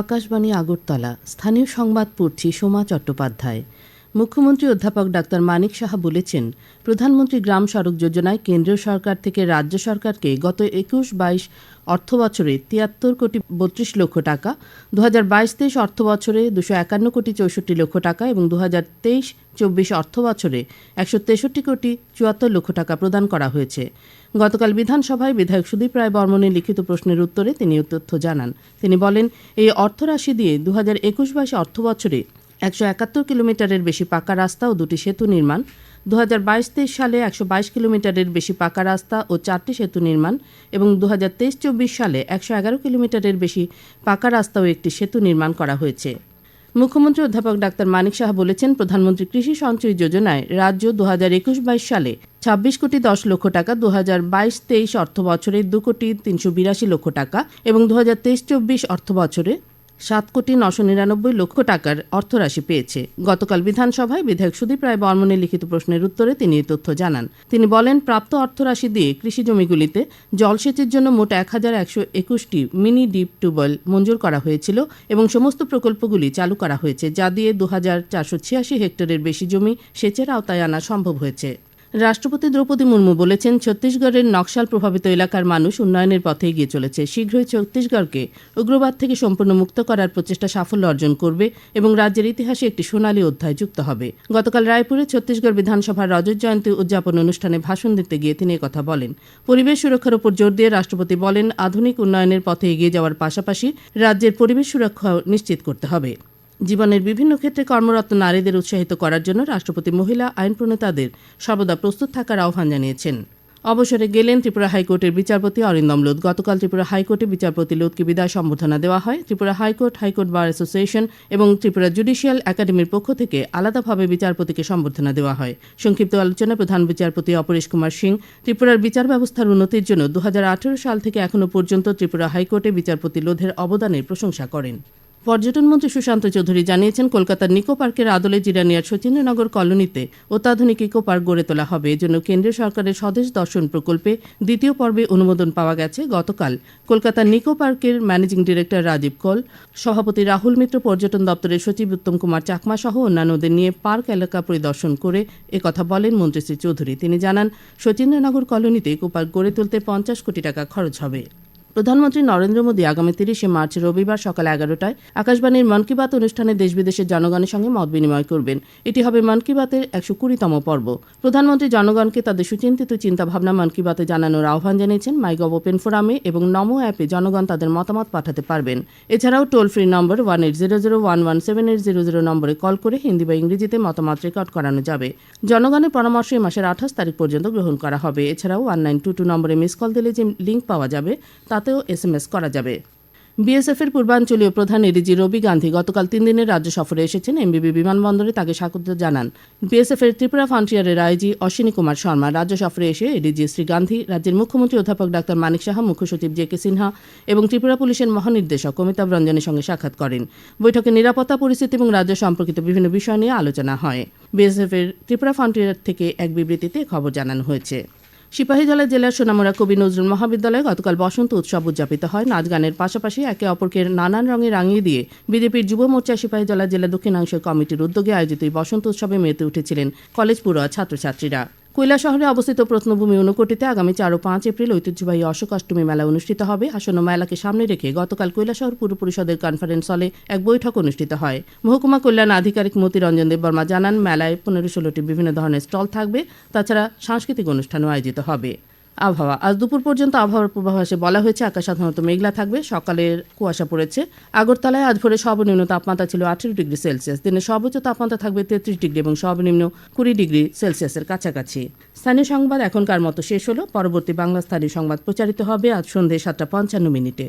আকাশবাণী আগরতলা। স্থানীয় সংবাদ পড়ছি সোমা চট্টোপাধ্যায়। মুখ্যমন্ত্রী অধ্যাপক ডাক্তার মানিক সাহা বলেছেন, প্রধানমন্ত্রী গ্রাম সড়ক যোজনায় কেন্দ্রীয় সরকার থেকে রাজ্য সরকারকে গত একুশ বাইশ অর্থ বছরে তিয়াত্তর কোটি বত্রিশ লক্ষ টাকা দু হাজার বাইশ তেইশ অর্থ বছরে দুশো একান্ন কোটি চৌষট্টি লক্ষ টাকা এবং দু হাজার তেইশ চব্বিশ অর্থ বছরে একশো তেষট্টি কোটি চুয়াত্তর লক্ষ টাকা প্রদান করা হয়েছে। গতকাল বিধানসভায় বিধায়ক সুদীপ রায় বর্মনের লিখিত প্রশ্নের উত্তরে তিনি তথ্য জানান। তিনি বলেন, এই অর্থরাশি দিয়ে দু হাজার একুশ বাইশ অর্থ বছরে একশো একাত্তর কিলোমিটারের বেশি পাকা রাস্তা ও দুটি সেতু নির্মাণ দু হাজার বাইশ তেইশ সালে একশো বাইশ কিলোমিটারের বেশি পাকা রাস্তা ও চারটি সেতু নির্মাণ এবং দু হাজার তেইশ চব্বিশ সালে একশো এগারো কিলোমিটারের বেশি পাকা রাস্তা ও একটি সেতু নির্মাণ করা হয়েছে। মুখ্যমন্ত্রী অধ্যাপক ডাক্তার মানিক সাহা বলেছেন, প্রধানমন্ত্রী কৃষি সঞ্চয় যোজনায় রাজ্য দু হাজার একুশ বাইশ সালে ছাব্বিশ কোটি দশ লক্ষ টাকা দু হাজার বাইশ তেইশ অর্থ বছরে দু কোটি তিনশো বিরাশি লক্ষ টাকা এবং দু হাজার তেইশ চব্বিশ অর্থ বছরে সাত কোটি নশো নিরানব্বই লক্ষ টাকার অর্থরাশি পেয়েছে। গতকাল বিধানসভায় বিধায়ক সুদীপ রায় বর্মনের লিখিত প্রশ্নের উত্তরে তিনি এই তথ্য জানান। তিনি বলেন, প্রাপ্ত অর্থরাশি দিয়ে কৃষি জমিগুলিতে জলসেচের জন্য মোট এক হাজার একশো একুশটি মিনি ডিপ টিউবওয়েল মঞ্জুর করা হয়েছিল এবং সমস্ত প্রকল্পগুলি চালু করা হয়েছে, যা দিয়ে দু হাজার চারশো ছিয়াশি হেক্টরের বেশি জমি সেচের আওতায় আনা সম্ভব হয়েছে। রাষ্ট্রপতি দ্রৌপদী মুর্মু বলেছেন, ছত্তিশগড়ের নকশাল প্রভাবিত এলাকার মানুষ উন্নয়নের পথে এগিয়ে চলেছে। শীঘ্রই ছত্তিশগড়কে উগ্রবাদ থেকে সম্পূর্ণ মুক্ত করার প্রচেষ্টা সাফল্য অর্জন করবে এবং রাজ্যের ইতিহাসে একটি সোনালী অধ্যায় যুক্ত হবে। গতকাল রায়পুরে ছত্তিশগড় বিধানসভার রজত জয়ন্তী উদযাপন অনুষ্ঠানে ভাষণ দিতে গিয়ে তিনি কথা বলেন। পরিবেশ সুরক্ষার উপর জোর দিয়ে রাষ্ট্রপতি বলেন, আধুনিক উন্নয়নের পথে এগিয়ে যাওয়ার পাশাপাশি রাজ্যের পরিবেশ সুরক্ষা নিশ্চিত করতে হবে। জীবনের বিভিন্ন ক্ষেত্রে কর্মরত নারীদের উৎসাহিত করার জন্য রাষ্ট্রপতি মহিলা আইন প্রণেতাদের সর্বদা প্রস্তুত থাকার আহ্বান জানিয়েছেন। অবসরে গেলেন ত্রিপুরা হাইকোর্টের বিচারপতি অরিন্দম লোধ গতকাল ত্রিপুরা হাইকোর্টে বিচারপতি লোধকে বিদায় সম্বর্ধনা দেওয়া হয়। Tripura high court high court bar association এবং ত্রিপুরা জুডিশিয়াল একাডেমির পক্ষ থেকে আলাদাভাবে বিচারপতিকে সম্বর্ধনা দেওয়া হয়। সংক্ষিপ্ত আলোচনায় প্রধান বিচারপতি অপরেশ কুমার সিং, ত্রিপুরার বিচার ব্যবস্থার উন্নতির জন্য দুহাজার আঠেরো সাল থেকে এখনও পর্যন্ত ত্রিপুরা হাইকোর্টে বিচারপতি লোধের অবদানের প্রশংসা করেন। পর্যটন মন্ত্রী সুশান্ত চৌধুরী জানিয়েছেন, কলকাতার নিকো পার্কের আদলে জিরানিয়ার সচিন্দ্রনগর কলোনিতে অত্যাধুনিক ইকো পার্ক গড়ে তোলা হবে। এজন্য কেন্দ্রীয় সরকারের স্বদেশ দর্শন প্রকল্পে দ্বিতীয় পর্বে অনুমোদন পাওয়া গেছে। গতকাল কলকাতার নিকো পার্কের ম্যানেজিং ডিরেক্টর রাজীব কল, সভাপতি রাহুল মিত্র, পর্যটন দপ্তরের সচিব উত্তম কুমার চাকমা সহ অন্যান্যদের নিয়ে পার্ক এলাকা পরিদর্শন করে একথা বলেন মন্ত্রী শ্রী চৌধুরী। তিনি জানান সচিন্দ্রনগর কলোনিতে ইকো পার্ক গড়ে তুলতে পঞ্চাশ কোটি টাকা খরচ হবে। প্রধানমন্ত্রী নরেন্দ্র মোদী আগামী তিরিশে মার্চ রবিবার সকাল এগারোটায় আকাশবাণীর মন কি বাত অনুষ্ঠানে দেশ বিদেশের জনগণের সঙ্গে মত বিনিময় করবেন। এটি হবে মন কি বাতের একশো কুড়িতম পর্ব। প্রধানমন্ত্রী জনগণকে তাদের সুচিন্তিত চিন্তাভাবনা মন কি বাতে জানানোর আহ্বান জানিয়েছেন মাইগভ ওপেন ফোরামে এবং নমো অ্যাপে জনগণ তাদের মতামত পাঠাতে পারবেন। এছাড়াও toll free number one eight zero zero one one seven eight zero zero নম্বরে কল করে হিন্দি বা ইংরেজিতে মতামত রেকর্ড করানো যাবে। জনগণের পরামর্শ এই মাসের আঠাশ তারিখ পর্যন্ত গ্রহণ করা হবে। এছাড়াও ওয়ান নাইন টু টু নম্বরে মিস কল দিলে যে লিঙ্ক পাওয়া যাবে তাতেও এস এম এস করা যাবে। বিএসএফের পূর্বাঞ্চলীয় প্রধান এডিজি রবি গান্ধী গতকাল তিন দিনের রাজ্য সফরে এসেছেন। এমবিবি বিমানবন্দরে তাকে স্বাগত জানান। বিএসএফের ত্রিপুরা ফ্রন্টিয়ারের আইজি অশ্বিনী কুমার শর্মা রাজ্য সফরে এসে এডিজি শ্রী গান্ধী, রাজ্যের মুখ্যমন্ত্রী অধ্যাপক ডাক্তার মানিক সাহা, মুখ্য সচিব জে কে সিনহা এবং ত্রিপুরা পুলিশের মহানির্দেশক অমিতাভ রঞ্জনের সঙ্গে সাক্ষাৎ করেন। বৈঠকে নিরাপত্তা, পরিস্থিতি এবং রাজ্য সম্পর্কিত বিভিন্ন বিষয় নিয়ে আলোচনা হয়। বিএসএফের ত্রিপুরা ফ্রন্টিয়ার থেকে এক বিবৃতিতে খবর জানানো হয়েছে। সিপাহীজলা জেলার সোনামুড়া কবি নজরুল মহাবিদ্যালয়ে গতকাল বসন্ত উৎসব উদযাপিত হয়। নাচ গানের পাশাপাশি একে অপরকে নানান রঙে রাঙিয়ে দিয়ে বিজেপির যুব মোর্চা সিপাহীজলা জেলা দক্ষিণাংশ কমিটির উদ্যোগে আয়োজিত এই বসন্ত উৎসবে মেতে উঠেছিলেন কলেজ পড়ুয়া ছাত্রছাত্রীরা। কৈলা শহরে অবস্থিত প্রত্নভূমি ঊনকোটিতে আগামী চার ও পাঁচ এপ্রিল ঐতিহ্যবাহী অশোক অষ্টমী মেলা অনুষ্ঠিত হবে। আসন্ন মেলাকে সামনে রেখে গতকাল কৈলা শহর পুর পরিষদের কনফারেন্স হলে এক বৈঠক অনুষ্ঠিত হয়। মহকুমা কল্যাণ আধিকারিক মতি রঞ্জন দেববর্মা জানান, মেলায় পনেরো ষোলোটি বিভিন্ন ধরনের স্টল থাকবে। তাছাড়া সাংস্কৃতিক অনুষ্ঠানও আয়োজিত হবে। আবহাওয়া। আজ দুপুর পর্যন্ত আবহাওয়ার পূর্বাভাসে বলা হয়েছে, আকাশ সাধারণত মেঘলা থাকবে সকালের কুয়াশা পড়েছে। আগরতলায় আজ ভোরে সর্বনিম্ন তাপমাত্রা ছিল আঠেরো ডিগ্রি সেলসিয়াস। দিনের সর্বোচ্চ তাপমাত্রা থাকবে তেত্রিশ ডিগ্রি এবং সর্বনিম্ন কুড়ি ডিগ্রি সেলসিয়াসের কাছাকাছি। স্থানীয় সংবাদ এখনকার মতো শেষ হলো। পরবর্তী বাংলা স্থানীয় সংবাদ প্রচারিত হবে আজ সন্ধ্যে সাতটা পঞ্চান্ন মিনিটে।